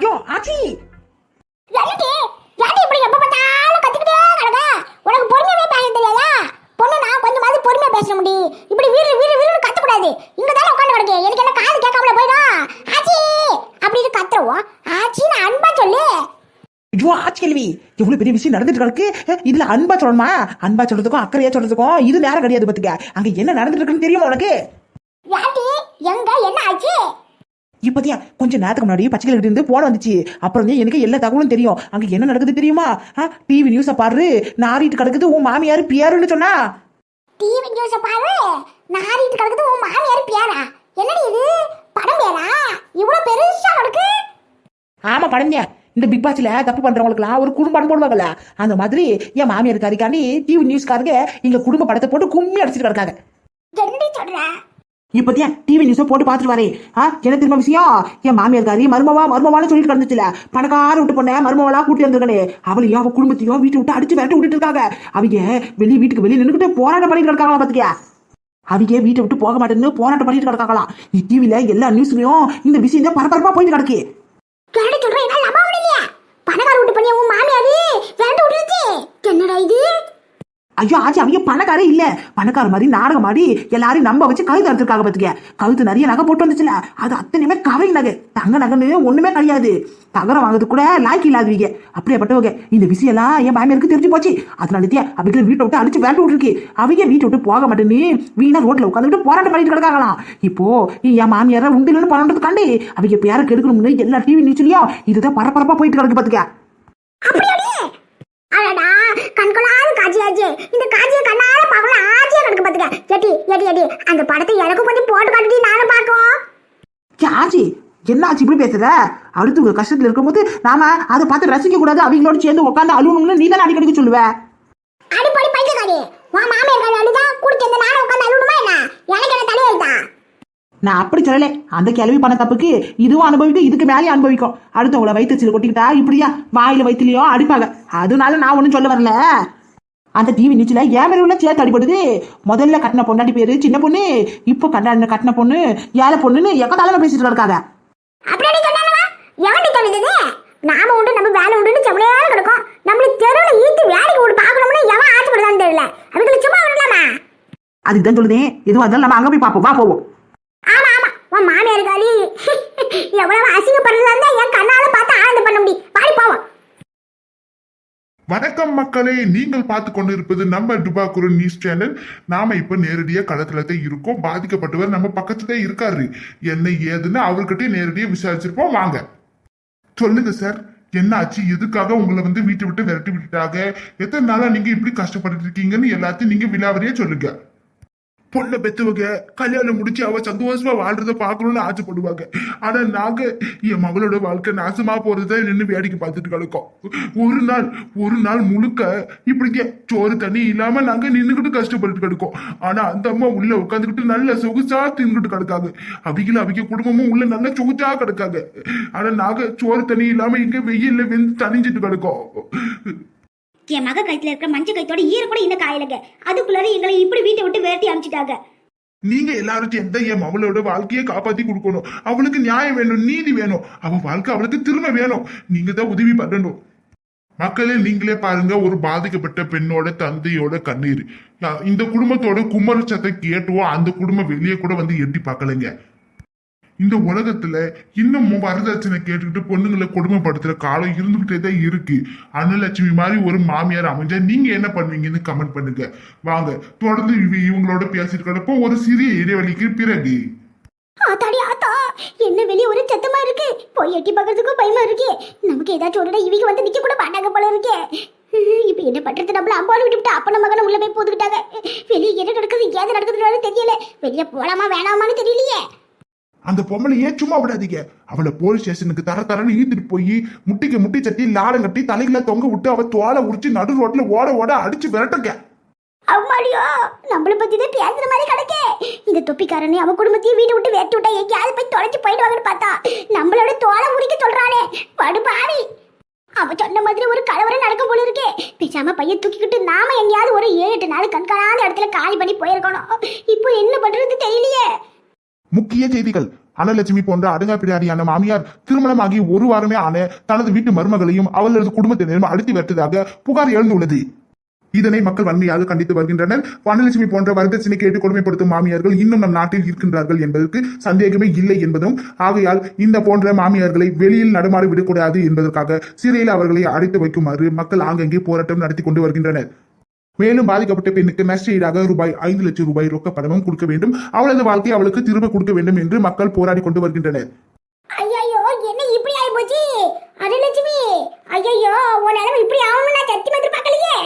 ஐயோ ஆச்சி. என்னடி? ஏன்டி இப்படி எப்ப பார்த்தாலும் கத்திக்கிட்டே கிடக்க? உனக்கு பொறுமையாவே பேச தெரியாதா? பொண்ணு நான் கொஞ்சமாவது பொறுமையா பேச முடியும் இப்படி வீடு வீடு வீடு கத்த கூடாது இங்க தானே உட்காந்து கிடக்கு. எனக்கு என்ன காது கேட்காமல போயிடும் ஆச்சி அப்படின்னு கத்துறோம். ஆச்சின்னு அன்பா சொல்லு. ஐயோ ஆச்சி கேள்வி எவ்வளவு பெரிய விஷயம் நடந்துட்டு அஹ், இதுல அன்பா சொல்லணுமா? அன்பா சொல்றதுக்கும் அக்கறையா சொல்றதுக்கும் இது நேரம் கிடையாது பாத்துக்க அங்க என்ன நடந்துட்டு இருக்குன்னு தெரியுமா உனக்கு? யாட்டி எங்க? என்ன ஆச்சு? இப்பத்தியா கொஞ்ச நேரத்துக்கு முன்னாடி பச்சைக்கிளி இருந்து போன வந்துச்சு. அப்புறம் தான் எனக்கு எல்லா தகவலும் தெரியும். அங்க என்ன நடக்குது தெரியுமா? டிவி நியூஸ பாரு. நாரிட்டு கிடக்குது உன் மாமியார் பியாருன்னு சொன்னா? டிவி நியூஸ பாரு. நாரிட்டு கிடக்குது உன் மாமியார் பியாரா? என்னடி இது? படம் பேரா இவ்வளவு பெருசா கிடக்கு ஆமா படங்க இந்த பிக் பாஸ்ல தப்பு பண்றவங்களுக்குலாம் ஒரு குடும்பம் போடுவாங்கல்ல. அந்த மாதிரி என் மாமியார் கறிக்காண்டி டிவி நியூஸ்காரங்க எங்க குடும்ப படத்தை போட்டு கும்மி அடிச்சிட்டு கிடக்காங்க. இப்பத்தியா டிவி நியூஸை போட்டு பார்த்துட்டு வரேன் ஆ என்ன திரும்ப விஷயம்? என் மாமியார் காரி மருமவா மருமவான்னு சொல்லிட்டு கிடந்துச்சுல. பணக்கார விட்டு பொண்ண மருமவளா கூட்டி வந்திருக்கனே. அவளையும் அவ குடும்பத்தையோ வீட்டை விட்டு அடிச்சு விரட்டு விட்டுட்டு இருக்காங்க. அவங்க வெளியே வீட்டுக்கு வெளியே நின்றுக்கிட்டு போராட்டம் பண்ணிட்டு கிடக்காங்களா பாத்துக்கியா அவங்க வீட்டை விட்டு போக மாட்டேன்னு போராட்டம் பண்ணிட்டு கிடக்காங்களாம். டிவில எல்லா நியூஸ்லயும் இந்த விஷயம் தான் பரபரப்பா போயிட்டு கிடக்கு. பணக்கார விட்டு பண்ணி உன் மாமியாரு விரண்டு விட்டுருச்சு. என்னடா இது? ஐயோ ஆச்சு அவங்க பணக்காரே இல்ல? பணக்கார மாதிரி நாடகம் ஆடி எல்லாரையும் நம்ப வச்சு கழுத்து அறுத்துருக்காங்க பாத்துக்க. கழுத்து நிறைய நகை போட்டு வந்துச்சுல. அது அத்தனையுமே கவை நகை. தங்க நகைன்னு ஒண்ணுமே கிடையாது. தகரம் வாங்குறது கூட லாக்கி இல்லாதவீங்க. அப்படியேப்பட்டவங்க. இந்த விஷயம் எல்லாம் என் மாமியாருக்கு தெரிஞ்சு போச்சு. அதனால அவங்க வீட்டை விட்டு அடிச்சு விரட்டு விட்டுருக்கு. அவங்க வீட்டை விட்டு போக மாட்டேன்னு வீணா ரோட்ல உட்காந்துட்டு போராட்டம் பண்ணிட்டு கிடக்காங்களாம். இப்போ என் மாமியார உண்டிலன்னு கண்டு அவங்க பேரை கெடுக்கணும்னு எல்லா டிவி நியூஸ்லயும் இதுதான் பரபரப்பா போயிட்டு கிடக்கு பாத்துக்க. கண்கொள்ளாத காட்சியாச்சு இந்த காட்சியை கண்ணால பார்க்கலாம் ஆச்சியா கிடக்கு பாத்துக்க. எட்டி எட்டி எட்டி அந்த படத்தை எனக்கும் கொஞ்சம் போட்டு காட்டுடி நானும் பார்க்கும் ஆச்சி என்ன ஆச்சு இப்படி பேசுற? அடுத்தவங்க கஷ்டத்துல இருக்கும்போது நாம அதை பார்த்து ரசிக்க கூடாது அவங்களோட சேர்ந்து உட்காந்து அழுவணும்னு நீ தானே அடிக்கடிக்கு சொல்லுவ? அடிப்படி பைத்தியக்காரி. உன் மாமியார் காரி அழுதா கூட சேர்ந்து நானும் உட்காந்து அழுவணுமா என்ன? எனக்கு என்ன தலையெழுத்தா நான் அப்படி சொல்லல. அந்த கிளவி பண்ண தப்புக்கு இதுவும் அனுபவிக்கும் இதுக்கு மேலேயும் அனுபவிக்கும். அடுத்தவங்கள வயிற்றுச்சில கொட்டிக்கிட்டா இப்படியா? வாயில வயிற்றுலயோ அடிப்பாங்க. அதனால நான் ஒன்றும் சொல்ல வரல. அந்த டிவி நிச்சல மேல உள்ள சேர்த்து அடிபடுது. முதல்ல கட்டின பொண்டாட்டி பேரு சின்ன பொண்ணு இப்போ கண்டாடின கட்டின பொண்ணு ஏழை பொண்ணுன்னு எக்கத்தாலும் பேசிட்டு இருக்காங்க. அப்படியே சொன்னானவா? எவன்டி சொல்லுது நாம உண்டு நம்ம வேலை உண்டுன்னு செவனையா கிடக்கும். நம்மளுக்கு தெருவில் ஈத்து வேலைக்கு விட்டு பார்க்கணும்னு எவன் ஆசைப்படுதான்னு தெரியல. அவங்களுக்கு சும்மா விடலாமா? அதுக்கு தான் சொல்லுதேன். எதுவும் இருந்தாலும் நம்ம அங்க போய் பார்ப்போம். வா போவோம். ஆமா ஆமா. உன் மாமியார் காலி. எவ்வளவு அசிங்கப்படுறதா இருந்தா என் கண்ணால பார்த்து ஆனந்தம் பண்ண முடியும். பாடி போவோம். வணக்கம் மக்களே நீங்கள் பார்த்து கொண்டு இருப்பது நம்ம டுபாக்குரு நியூஸ் சேனல். நாம இப்ப நேரடியா களத்துல தான் இருக்கோம். பாதிக்கப்பட்டவர் நம்ம பக்கத்துல தான் இருக்காரு. என்ன ஏதுன்னு அவர்கிட்ட நேரடியா விசாரிச்சிருப்போம். வாங்க. சொல்லுங்க சார். என்ன ஆச்சு எதுக்காக உங்களை வந்து வீட்டை விட்டு விரட்டி விட்டுட்டாங்க? எத்தனை நாளா நீங்க இப்படி கஷ்டப்பட்டு இருக்கீங்கன்னு எல்லாத்தையும் நீங்க விலாவரியா சொல்லுங்க. பொண்ணை பெத்துவங்க கல்யாணம் முடிச்சு அவ சந்தோஷமா வாழ்றத பார்க்கணும்னு ஆசைப்படுவாங்க. ஆனா நாங்க என் மகளோட வாழ்க்கை நாசமா போறதை நின்று வேடிக்கை பார்த்துட்டு கிடக்கோம். ஒரு நாள் ஒரு நாள் முழுக்க இப்படிங்க சோறு தண்ணி இல்லாம நாங்க நின்னுக்கிட்டு கஷ்டப்பட்டு கிடக்கோம். ஆனா அந்த அம்மா உள்ள உட்காந்துக்கிட்டு நல்ல சொகுசா தின்னுட்டு கிடக்காங்க. அவங்கள அவங்க குடும்பமும் உள்ள நல்ல சொகுசா கிடக்காங்க. ஆனா நாங்க சோறு தண்ணி இல்லாம இங்க வெயில்ல வெந்து தனிஞ்சிட்டு கிடக்கோம். என் மக கழுத்துல இருக்கிற மஞ்சள் கைத்தோட ஈர கூட இந்த காயலைங்க. அதுக்குள்ளார எங்களை இப்படி வீட்டை விட்டு விரட்டி அனுப்பிச்சிட்டாங்க நீங்க எல்லாரும் சேர்ந்த என் மகளோட வாழ்க்கையை காப்பாத்தி கொடுக்கணும்? அவளுக்கு நியாயம் வேணும் நீதி வேணும். அவ வாழ்க்கை அவளுக்கு திரும்ப வேணும். நீங்க தான் உதவி பண்ணணும். மக்களே நீங்களே பாருங்க ஒரு பாதிக்கப்பட்ட பெண்ணோட தந்தையோட கண்ணீர். இந்த குடும்பத்தோட குமரச்சத்தை கேட்டுவோம் அந்த குடும்பம் வெளியே கூட வந்து எட்டி பார்க்கலைங்க. இந்த உலகத்துல இன்னமும் வரதட்சணை கேட்டுக்கிட்டு பொண்ணுங்களை கொடுமைப்படுத்துற காலம் இருந்துகிட்டே தான் இருக்கு. அனுலட்சுமி மாதிரி ஒரு மாமியார் அமைஞ்சா நீங்க என்ன பண்ணுவீங்கன்னு கமெண்ட் பண்ணுங்க. வாங்க தொடர்ந்து இவங்களோட பேசிட்டு கிடப்போ ஒரு சிறிய இடைவெளிக்கு பிறகு. ஆத்தாடி ஆத்தா என்ன வெளிய ஒரு சத்தமா இருக்கு. போய் எட்டி பார்க்கறதுக்கும் பயமா இருக்கே. நமக்கு ஏதாச்சும் ஒரு இவங்க வந்து நிக்க கூட மாட்டாங்க போல இருக்கே. இப்ப என்ன பண்றது? நம்மள அம்பாலும் விட்டுவிட்டு அப்பன மகனை உள்ள போய் போதுக்கிட்டாங்க வெளியே என்ன நடக்குது? ஏது நடக்குதுன்னு தெரியல. வெளியே போலாமா வேணாமான்னு தெரியலையே. அந்த பொம்பளையே சும்மா விடாதீங்க? அவளை போலீஸ் ஸ்டேஷனுக்கு தர தரன்னு இழுத்துட்டு போய் முட்டிக்கு முட்டி சட்டி லாடம் கட்டி தலைகளை தொங்க விட்டு அவ தோலை உரிச்சு நடு ரோட்ல ஓட ஓட அடிச்சு விரட்டுங்க. அம்மாடியோ நம்மள பத்தி தான் பேசுற மாதிரி கிடக்கே இந்த தொப்பிக்காரனே அவன் குடும்பத்தையும் வீட்டை விட்டு வேட்டு விட்டா எங்கேயாவது போய் தொலைச்சு போயிடுவாங்கன்னு பார்த்தா நம்மளோட தோலை உரிக்க சொல்றானே படுபாவி. அவ சொன்ன மாதிரி ஒரு கலவரம் நடக்க போல இருக்கே. பேசாம பையன் தூக்கிக்கிட்டு நாம எங்கேயாவது ஒரு ஏழு எட்டு நாள் கண்காணாத இடத்துல காலி பண்ணி போயிருக்கணும். இப்போ என்ன பண்றது தெரியலையே. முக்கிய செய்திகள். அனலட்சுமி போன்ற அடங்காப்பிடாரியான மாமியார் திருமணமாகி ஒரு வாரமே ஆன தனது வீட்டு மருமகளையும் அவளது குடும்பத்தினரும் அழுத்தி வருவதாக புகார் எழுந்துள்ளது. இதனை மக்கள் வன்மையாக கண்டித்து வருகின்றனர். வனலட்சுமி போன்ற வரதட்சணை கேட்டு கொடுமைப்படுத்தும் மாமியார்கள் இன்னும் நம் நாட்டில் இருக்கின்றார்கள் என்பதற்கு சந்தேகமே இல்லை என்பதும் ஆகையால் இந்த போன்ற மாமியார்களை வெளியில் நடமாட விடக்கூடாது என்பதற்காக சிறையில் அவர்களை அடைத்து வைக்குமாறு மக்கள் ஆங்கங்கே போராட்டம் நடத்தி கொண்டு வருகின்றனர். மேலும் பாதிக்கப்பட்ட பெண்ணுக்கு நஷ்டஈடாக ரூபாய் ஐந்து லட்சம் ரூபாய் ரொக்க பணமும் கொடுக்க வேண்டும். அவளது வாழ்க்கை அவளுக்கு திரும்ப கொடுக்க வேண்டும் என்று மக்கள் போராடி கொண்டு வருகின்றனர். ஐயோ என்ன இப்படி ஆயி போச்சு அருளட்சுமி ஐயோ உன் நிலைமை இப்படி ஆகணும் நான் சத்தி மாதிரி பார்க்கலையே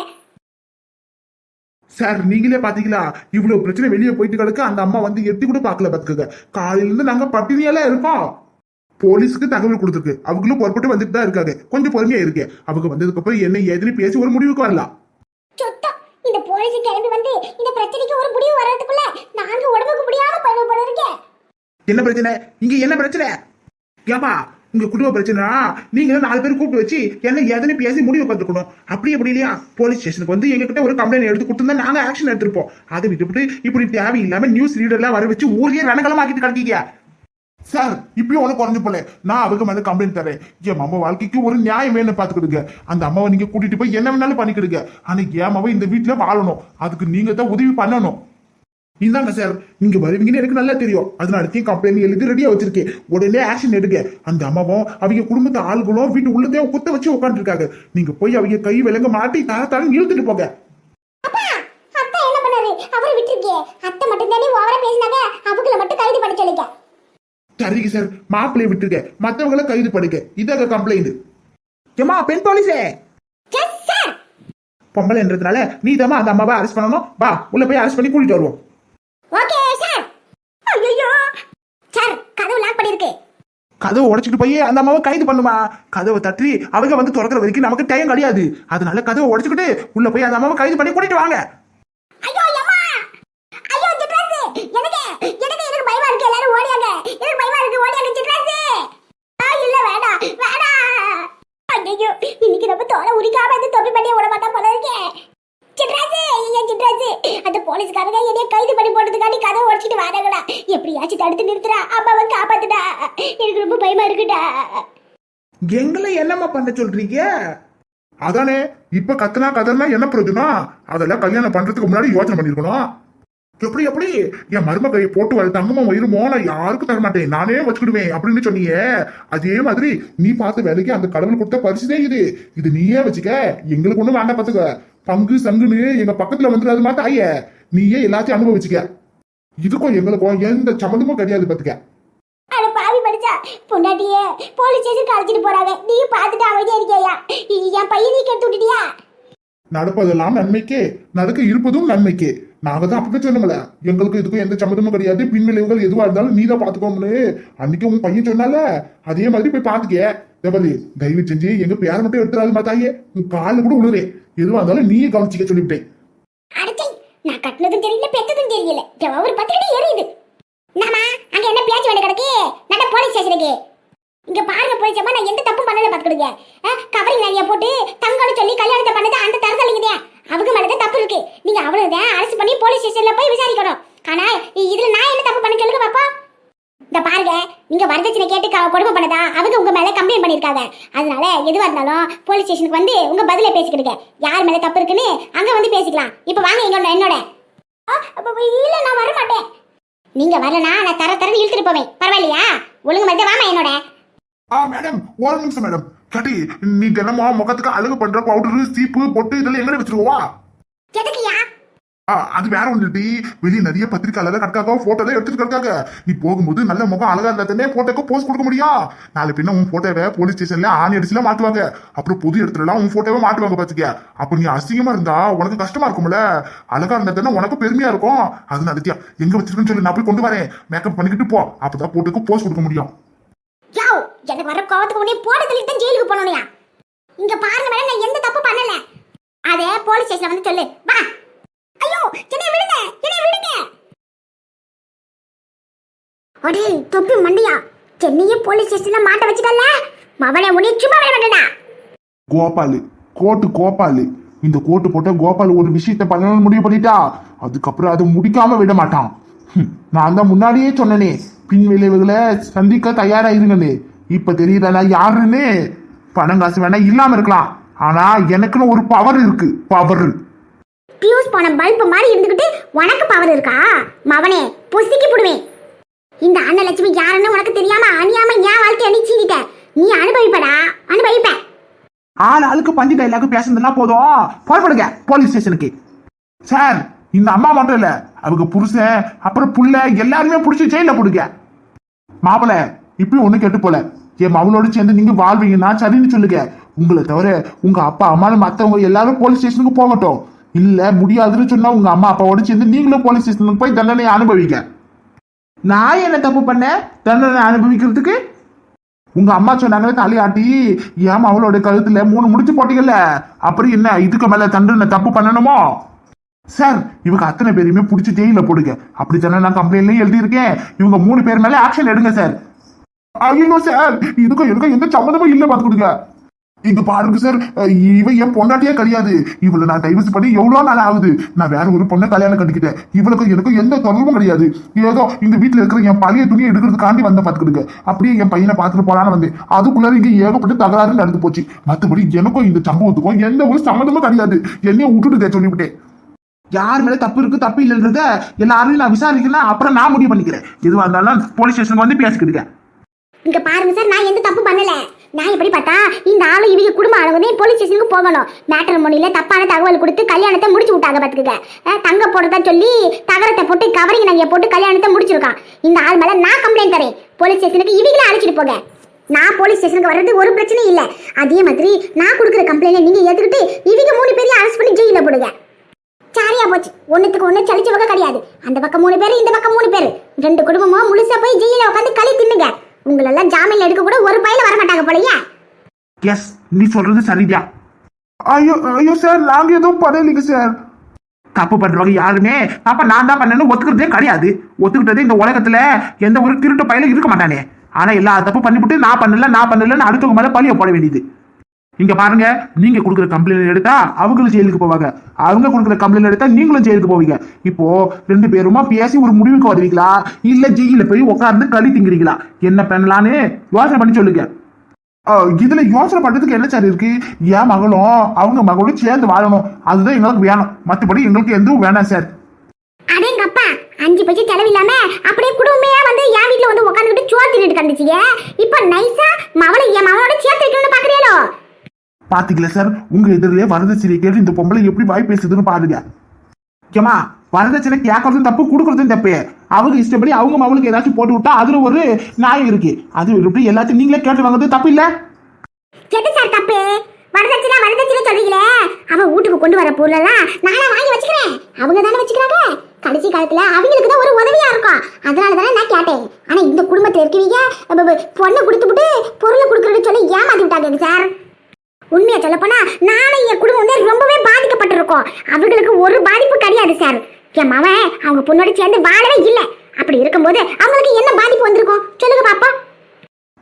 சார் நீங்களே பாத்தீங்களா? இவ்வளவு பிரச்சனை வெளியே போயிட்டு கிடக்கு அந்த அம்மா வந்து எட்டி கூட பார்க்கல பாத்துக்கங்க. காலையில இருந்து நாங்க பட்டினியால இருக்கோம். போலீஸுக்கு தகவல் கொடுத்துருக்கு. அவங்களும் புறப்பட்டு வந்துட்டு தான் இருக்காங்க. கொஞ்சம் பொறுமையா இருக்கு அவங்க வந்ததுக்கு அப்புறம் என்ன ஏதுன்னு பேசி ஒரு முடிவுக்கு வரலாம். போலீஸ் கிளம்பி வந்து இந்த பிரச்சனைக்கு ஒரு முடிவு வர்றதுக்குள்ள நாங்க உடம்புக்கு முடியாம போய் போல இருக்கேன் என்ன பிரச்சனை? இங்க என்ன பிரச்சனை? ஏமா உங்க குடும்ப பிரச்சனை நீங்க நாலு பேர் கூப்பிட்டு வச்சு என்ன ஏதுன்னு பேசி முடிவு பார்த்துக்கணும். அப்படி அப்படி இல்லையா? போலீஸ் ஸ்டேஷனுக்கு வந்து எங்ககிட்ட ஒரு கம்ப்ளைண்ட் எடுத்து கொடுத்துருந்தா நாங்க ஆக்ஷன் எடுத்திருப்போம். அதை விட்டுவிட்டு இப்படி தேவையில்லாம நியூஸ் ரீடர்லாம் வர வச்சு ஊரையே ரணகலமாக்கிட்டு கிடக்கீங்க. சார் இப்பயும் ஒன்றும் குறைஞ்சு போல நான் அவங்க மேலே கம்ப்ளைண்ட் தரேன் என் அம்மா வாழ்க்கைக்கு ஒரு நியாயம் வேணும் பார்த்துக்கிடுங்க. அந்த அம்மாவை நீங்கள் கூட்டிட்டு போய் என்ன வேணாலும் பண்ணிக்கிடுங்க. ஆனால் என் அம்மாவை இந்த வீட்டில் வாழணும். அதுக்கு நீங்கள் தான் உதவி பண்ணணும். இந்தாங்க சார் நீங்க வருவீங்கன்னு எனக்கு நல்லா தெரியும். அதனால தான் கம்ப்ளைண்ட் எழுதி ரெடியா வச்சிருக்கேன். உடனே ஆக்ஷன் எடுங்க. அந்த அம்மாவும் அவங்க குடும்பத்து ஆளுகளும் வீட்டு உள்ளதே குத்த வச்சு உட்காந்துருக்காங்க நீங்க போய் அவங்க கை விலங்க மாட்டி தர தரம் இழுத்துட்டு போங்க. அத்தா என்ன பண்ணாரு? அவரை விட்டுருக்கே. அத்தை மட்டும் தானே ஓவரா பேசினாங்க. அவங்கள மட்டும் கைது பண்ண சொல்லிக்க சரிங்க சார் மாப்பிள்ளைய விட்டுருக்க மத்தவங்கள கைது பண்ணுங்க. இதாங்க கம்ப்ளைண்ட் ஏமா பெண் போலீஸே? பொம்பளைன்றதுனால நீ தான் அந்த அம்மாவை அரெஸ்ட் பண்ணணும். வா உள்ள போய் அரெஸ்ட் பண்ணி கூட்டிட்டு வருவோம் ஓகே சார் ஐயோ சார் கதவு லாக் பண்ணிருக்கு. கதவை உடைச்சிட்டு போய் அந்த அம்மாவை கைது பண்ணுமா? கதவை தட்டி அவங்க வந்து திறக்கிற வரைக்கும் நமக்கு டைம் கிடையாது. அதனால கதவை உடைச்சுக்கிட்டு உள்ள போய் அந்த அம்மாவை கைது பண்ணி கூட்டிட்டு வாங்க ஐயோ அம்மா ஐயோ சிட்ராஸ் எனக்கு எனக்கு எனக்கு பயமா இருக்கு எல்லாரும் ஓடியாங்க எனக்கு பயமா இருக்கு ஓடியாங்க சிட்ராஸ் ஆ இல்ல வேண்டாம் வேண்டாம் ஐயோ இன்னைக்கு நம்ம தோலை உரிக்காம இந்த தொப்பி பண்ணிய விட மாட்டா போல இருக்கேன் சிட்ராஜு ஏன் சிட்ராஜு. அந்த போலீஸ்காரங்க என்னைய கைது பண்ணி போட்டதுக்காண்டி கதவை உடைச்சிட்டு வராங்கடா எப்படியாச்சும் தடுத்து நிறுத்துறா. அம்மாவை காப்பாத்துடா. எனக்கு ரொம்ப பயமா இருக்குடா. எங்களை என்னம்மா பண்ண சொல்றீங்க? அதானே இப்ப கத்துனா கதர்னா என்ன பிரயோஜனம்? அதெல்லாம் கல்யாணம் பண்றதுக்கு முன்னாடி யோசனை பண்ணிருக்கணும். எப்படி எப்படி? என் மருமகையை போட்டு வர தங்கமா இருமோ நான் யாருக்கும் தர மாட்டேன் நானே வச்சுக்கிடுவேன் அப்படின்னு சொன்னீங்க அதே மாதிரி நீ பார்த்த வேலைக்கு அந்த கடவுள் கொடுத்த பரிசுதே இது. இது நீயே வச்சுக்க. எங்களுக்கு ஒண்ணும் வேண்டாம் பாத்துக்க பங்கு சங்குன்னு எங்க பக்கத்துல வந்துடாது மாத்த ஐய நீயே எல்லாத்தையும் அனுபவிச்சுக்க. இதுக்கும் எங்களுக்கும் எந்த சம்மந்தமும் கிடையாது பாத்துக்க பொண்டாட்டியே போலீஸ் ஸ்டேஷனுக்கு அழைச்சிட்டு போறாங்க. நீ பார்த்துட்டு அமைதியா இருக்கியா? என் பையன் நீ கெடுத்து விட்டுட்டியா? நடப்பதெல்லாம் நன்மைக்கே. நடக்க இருப்பதும் நன்மைக்கே. நாங்க தான் அப்பவே சொன்னோம்ல. எங்களுக்கு இதுக்கும் எந்த சம்மந்தமும் கிடையாது. பின்விளைவுகள் எதுவா இருந்தாலும் நீ தான் பாத்துக்கோம்னு அன்னைக்கு உன் பையன் சொன்னால அதே மாதிரி போய் பாத்துக்க. தேவதி தயவு செஞ்சு எங்க பேரை மட்டும் எடுத்துறாது மாத்தாயே உன் கால கூட உழுறேன் எதுவா இருந்தாலும் நீயே கவனிச்சிக்க சொல்லிவிட்டேன். அடச்சை நான் கட்டினதும் தெரியல பெத்ததும் தெரியல. என் ஒரு பத்திரிக்கை எரியுது. நாமா அங்க என்ன பேச்சு வேண்டிய கிடக்கு? நட போலீஸ் ஸ்டேஷனுக்கு. இங்க பாருங்க போலீஸம்மா நான் எந்த தப்பும் பண்ணல பாத்துக்கிடுங்க. கவரிங் நிறைய போட்டு தங்கன்னு சொல்லி கல்யாணத்தை பண்ணது அந்த தரதலிங்க அவங்க மேலதான் தப்பு இருக்கு. நீங்க அவ்வளவுதான். அரசு பண்ணி போலீஸ் ஸ்டேஷன்ல போய் விசாரிக்கணும். ஆனா இதுல நான் என்ன தப்பு பண்ண சொல்லுங்க பாப்பா. இந்த பாருங்க நீங்க வரதட்சணை கேட்டு கொடுமை பண்ணதா? அவங்க உங்க மேல கம்ப்ளைண்ட் பண்ணிருக்காங்க அதனால எதுவா இருந்தாலும் போலீஸ் ஸ்டேஷனுக்கு வந்து உங்க பதில பேசிக்கிடுங்க. யார் மேல தப்பு இருக்குன்னு அங்க வந்து பேசிக்கலாம். இப்ப வாங்க எங்களோட என்னோட. அப்ப இல்ல நான் வர மாட்டேன். நீங்க வரலனா நான் தர தரன்னு இழுத்துட்டு போவேன். பரவாயில்லையா? ஒழுங்கு மாதிரி வாமா என்னோட. ஆ மேடம் ஒரு நிமிஷம் மேடம் கட்டி நீ தினமும் முகத்துக்கு அழகு பண்ற பவுடரு சீப்பு பொட்டு இதெல்லாம் எங்க வச்சிருவா அது வேற ஒன்று வெளியே நிறைய பத்திரிக்கையாளர் கிடக்காக போட்டோல எடுத்துட்டு கிடக்காங்க. நீ போகும்போது நல்ல முகம் அழகா இருந்தா போட்டோக்கு போஸ்ட் கொடுக்க முடியும் நாளை பின்ன உன் போட்டோவை போலீஸ் ஸ்டேஷன்ல ஆணி அடிச்சுல மாட்டுவாங்க. அப்புறம் புது இடத்துல உன் போட்டோவை மாட்டுவாங்க பாத்துக்க. அப்ப நீ அசிங்கமா இருந்தா உனக்கு கஷ்டமா இருக்கும்ல. அழகா இருந்தா உனக்கு பெருமையா இருக்கும். அது நடத்தியா எங்க வச்சிருக்கேன்னு சொல்லி. நான் போய் கொண்டு வரேன். மேக்கப் பண்ணிக்கிட்டு போ. அப்பதான் போட்டோக்கு போஸ்ட் கொடுக்க முடியும். எனக்கு வர கோவத்துக்கு உடனே போட தள்ளிட்டு தான் ஜெயிலுக்கு இங்க பாருங்க மேடம் நான் எந்த தப்பு பண்ணல. அதே போலீஸ் ஸ்டேஷன்ல வந்து சொல்லு. வா. என்னை விடுங்க என்னை விடுங்க. அடே தொப்பி மண்டியா. சென்னையே போலீஸ் ஸ்டேஷன்ல மாட்ட வச்சுட்டல மவனே உன்னை சும்மா விட மாட்டேனா கோபாலு கோட்டு கோபாலு. இந்த கோட்டு போட்ட கோபால் ஒரு விஷயத்த பண்ணணும்னு முடிவு பண்ணிட்டா. அதுக்கப்புறம் அதை முடிக்காம விட மாட்டான். நான் தான் முன்னாடியே சொன்னனே பின் விளைவுகளை சந்திக்க தயாரா இருங்கன்னு இப்ப தெரியுதானா யாருன்னு? பணம் காசு வேணா இல்லாம இருக்கலாம். ஆனா எனக்குன்னு ஒரு பவர் இருக்கு பவர் ஃபியூஸ் போன பல்ப் மாதிரி இருந்துகிட்டு உனக்கு பவர் இருக்கா? மவனே புசிக்கி போடுவேன் இந்த அன்னலட்சுமி யாருன்னு உனக்கு தெரியாம அணியாம ஏன் வாழ்க்கைய நீ சீண்டிட்ட. நீ அனுபவிப்படா அனுபவிப்ப. ஆள் ஆளுக்கு பஞ்சு டைலாக் பேசுனதுலாம் போதும். புறப்படுங்க போலீஸ் ஸ்டேஷனுக்கு சார் இந்த அம்மா மட்டும் இல்ல அவங்க புருஷன் அப்புறம் புள்ள எல்லாருமே புடிச்சு ஜெயில போடுங்க. மாப்பிள்ள இப்பயும் ஒண்ணு கெட்டு போல. என் மவளோடு சேர்ந்து நீங்க வாழ்வீங்கன்னா சரின்னு சொல்லுங்க. உங்களை தவிர உங்க அப்பா அம்மாவும் மத்தவங்க எல்லாரும் போலீஸ் ஸ்டேஷனுக்கு போகட்டும். இல்ல முடியாதுன்னு சொன்னா உங்க அம்மா அப்பாவோட சேர்ந்து நீங்களும் போலீஸ் ஸ்டேஷனுக்கு போய் தண்டனை அனுபவிக்க நான் என்ன தப்பு பண்ணேன்? தண்டனை அனுபவிக்கிறதுக்கு? உங்க அம்மா சொன்னாங்களே தலையாட்டி ஏமா அவளோட கழுத்துல மூணு முடிச்சு போட்டீங்கல்ல? அப்புறம் என்ன இதுக்கு மேல தண்டனை தப்பு பண்ணணுமோ? சார் இவங்க அத்தனை பேரையுமே பிடிச்சி ஜெயில போடுங்க. அப்படி தானே நான் கம்ப்ளைண்ட்லயும் எழுதியிருக்கேன். இவங்க மூணு பேர் மேல ஆக்ஷன் எடுங்க சார் ஐயோ சார் இதுக்கும் எனக்கும் எந்த சம்மந்தமும் பார்த்து கொடுங்க. இது இங்க பாருங்க சார் இவ என் பொண்டாட்டியே கிடையாது. இவளை நான் டைவர்ஸ் பண்ணி எவ்வளவு நாள் ஆகுது? நான் வேற ஒரு பொண்ணை கல்யாணம் கட்டிக்கிட்டேன். இவளுக்கும் எனக்கும் எந்த தொடர்பும் கிடையாது. ஏதோ இந்த வீட்டுல இருக்கிற என் பழைய துணியை எடுக்கிறதுக்காண்டி வந்த பாத்துக்கிடுங்க. அப்படியே என் பையனை பார்த்துட்டு போலான்னு வந்தேன். அதுக்குள்ளே இங்க ஏகப்பட்ட தகராறு நடந்து போச்சு. மத்தபடி எனக்கும் இந்த சம்பவத்துக்கும் எந்த ஒரு சம்மந்தமும் கிடையாது. என்னைய விட்டுட்டு சொல்லிவிட்டேன். யார் மேல தப்பு இருக்கு தப்பு இல்லைன்றத எல்லாரும் நான் விசாரிக்கிறேன் அப்புறம் நான் முடிவு பண்ணிக்கிறேன். எதுவாக இருந்தாலும் போலீஸ் ஸ்டேஷனுக்கு வந்து பேசிக்கிடுங்க. இங்க பாருங்க சார் நான் எந்த தப்பு பண்ணல. நான் எப்படி பார்த்தா இந்த ஆளு இவங்க குடும்ப ஆளுங்க போலீஸ் ஸ்டேஷனுக்கு போகணும். மேட்ரமோனில தப்பான தகவல் கொடுத்து கல்யாணத்தை முடிச்சு விட்டாங்க பாத்துக்கங்க. தங்க போடுறதா சொல்லி தகரத்தை போட்டு கவரிங் நாங்கள் போட்டு கல்யாணத்தை முடிச்சிருக்கான். இந்த ஆள் மேலே நான் கம்ப்ளைண்ட் தரேன். போலீஸ் ஸ்டேஷனுக்கு இவங்களே அழைச்சிட்டு போங்க. நான் போலீஸ் ஸ்டேஷனுக்கு வர்றது ஒரு பிரச்சனையும் இல்லை. அதே மாதிரி நான் கொடுக்குற கம்ப்ளைண்ட் நீங்க ஏற்றுக்கிட்டு இவங்க மூணு பேரையும் அரெஸ்ட் பண்ணி ஜெயிலில் போடுங்க. சாரியா போச்சு. ஒண்ணுத்துக்கு ஒண்ணு சலிச்சவங்க கிடையாது. அந்த பக்கம் மூணு பேர் இந்த பக்கம் மூணு பேர். ரெண்டு குடும்பமும் முழுசா போய் ஜெயிலில் உட்காந்து களி தின்னுங்க. உங்களெல்லாம் ஜாமீன் எடுக்க கூட ஒரு பையில வர மாட்டாங்க போலயே. எஸ் நீ சொல்றது சரிதான். ஐயோ ஐயோ சார் நாங்க எதுவும் பண்ணலைங்க சார் தப்பு பண்றவங்க யாருமே? அப்ப நான் தான் பண்ணேன்னு ஒத்துக்கிறதே கிடையாது. ஒத்துக்கிட்டது இந்த உலகத்துல எந்த ஒரு திருட்டு பயிலும் இருக்க மாட்டானே. ஆனா எல்லா தப்பு பண்ணிவிட்டு நான் பண்ணல நான் பண்ணலன்னு அடுத்தவங்க மேல பழிய போட வேண்டியது. இங்க பாருங்க நீங்க கொடுக்குற கம்ப்ளைண்ட் எடுத்தா அவங்களும் ஜெயிலுக்கு போவாங்க. அவங்க கொடுக்குற கம்ப்ளைண்ட் எடுத்தா நீங்களும் ஜெயிலுக்கு போவீங்க. இப்போ ரெண்டு பேருமா பேசி ஒரு முடிவுக்கு வருவீங்களா? இல்ல ஜெயில போய் உட்கார்ந்து களி திங்கிறீங்களா? என்ன பண்ணலான்னு யோசனை பண்ணி சொல்லுங்க. இதுல யோசனை பண்றதுக்கு என்ன சார் இருக்கு? என் மகளும் அவங்க மகளும் சேர்ந்து வாழணும். அதுதான் எங்களுக்கு வேணும். மத்தபடி எங்களுக்கு எதுவும் வேணாம் சார். அடேங்கப்பா அஞ்சு பைசா செலவு இல்லாம அப்படியே குடும்பமே வந்து என் வீட்டுல வந்து உட்காந்துக்கிட்டு சோறு தின்னுட்டு கண்டுச்சிங்க இப்ப நைஸா மவளை என் மவனோட பாத்தீங்களா சார்? உங்க எதிரிலே வரதட்சணை கேட்டு இந்த பொம்பளை எப்படி வாய் பேசுதுன்னு பாருங்க. முக்கியமா வரதட்சணை கேட்கறதும் தப்பு கொடுக்கறதும் தப்பு. அவங்க இஷ்டப்படி அவங்க மகளுக்கு ஏதாச்சும் போட்டு விட்டா அதுல ஒரு நியாயம் இருக்கு. அது எப்படி எல்லாத்தையும் நீங்களே கேட்டு வாங்குறது தப்பு இல்ல? எது சார் தப்பு? வரதட்சணை வரதட்சணை சொல்றீங்களே. அவ வீட்டுக்கு கொண்டு வர பொருளெல்லாம் நானே வாங்கி வச்சுக்கிறேன். அவங்க தானே வச்சுக்கிறாங்க. கடைசி காலத்துல அவங்களுக்கு தான் ஒரு உதவியா இருக்கும். அதனால தானே நான் கேட்டேன். ஆனா இந்த குடும்பத்துல இருக்கிறீங்க அப்ப, அப்ப, பொண்ணை பொருளை கொடுக்குறேன்னு சொல்லி ஏமாத்தி விட்டாங்க சார். உண்மையா சொல்ல போனா நானும் என் குடும்பம் வந்து ரொம்பவே பாதிக்கப்பட்டிருக்கோம். அவங்களுக்கு ஒரு பாதிப்பு கிடையாது சார் என் மவன் அவங்க பொண்ணோட சேர்ந்து வாழவே இல்லை. அப்படி இருக்கும்போது அவங்களுக்கு என்ன பாதிப்பு வந்திருக்கும்? சொல்லுங்க பாப்பா.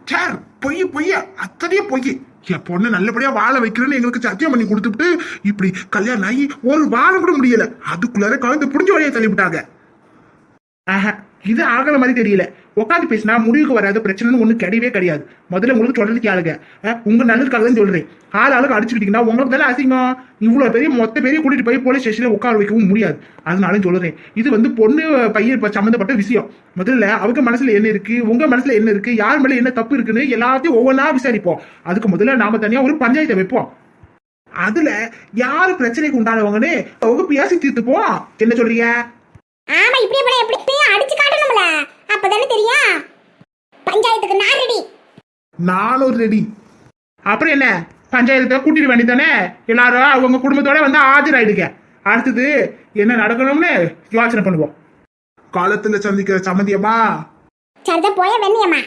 சார் பொய் பொய்யா அத்தனையே பொய். என் பொண்ணு நல்லபடியா வாழ வைக்கிறேன்னு எங்களுக்கு சத்தியம் பண்ணி கொடுத்துட்டு இப்படி கல்யாணம் ஆகி ஒரு வாரம் கூட முடியல. அதுக்குள்ளார குழந்தை புரிஞ்ச வழியை தள்ளிவிட்டாங்க. ஆஹா, இது ஆகல மாதிரி தெரியல. உட்காந்து பேசினா முடிவுக்கு வராத பிரச்சனைன்னு ஒண்ணு கிடையவே கிடையாது. முதல்ல உங்களுக்கு சொல்றதுக்கு ஆளுங்க. உங்க நல்லதுக்காக தான் சொல்றேன். ஆள் ஆளுக்கு அடிச்சுக்கிட்டீங்கன்னா உங்களுக்கு தானே அசிங்கம். இவ்வளவு பெரிய மொத்த பெரிய கூட்டிட்டு போய் போலீஸ் ஸ்டேஷன்ல உட்கார வைக்கவும் முடியாது. அதனாலும் சொல்றேன். இது வந்து பொண்ணு பையன் இப்ப சம்மந்தப்பட்ட விஷயம். முதல்ல அவங்க மனசுல என்ன இருக்கு? உங்க மனசுல என்ன இருக்கு? யார் மேல என்ன தப்பு இருக்குன்னு எல்லாத்தையும் ஒவ்வொன்றா விசாரிப்போம். அதுக்கு முதல்ல நாம தனியா ஒரு பஞ்சாயத்தை வைப்போம். அதுல யாரு பிரச்சனைக்கு உண்டானவங்கன்னு அவங்க பேசி தீர்த்துப்போம். என்ன சொல்றீங்க? ஆமா இப்படியே எப்படி அடிச்சு காட்டணும்ல. அப்பதானே தெரியும். பஞ்சாயத்துக்கு நான் ரெடி நானும் ரெடி அப்புறம் என்ன? பஞ்சாயத்தை கூட்டிட்டு வேண்டியதானே எல்லாரும் அவங்க குடும்பத்தோட வந்து ஆஜராயிடுங்க. அடுத்தது என்ன நடக்கணும்னு யோசனை பண்ணுவோம். காலத்துல சந்திக்கிற சம்மந்தியம்மா. சரிதான் போய வெண்ணியம்மா.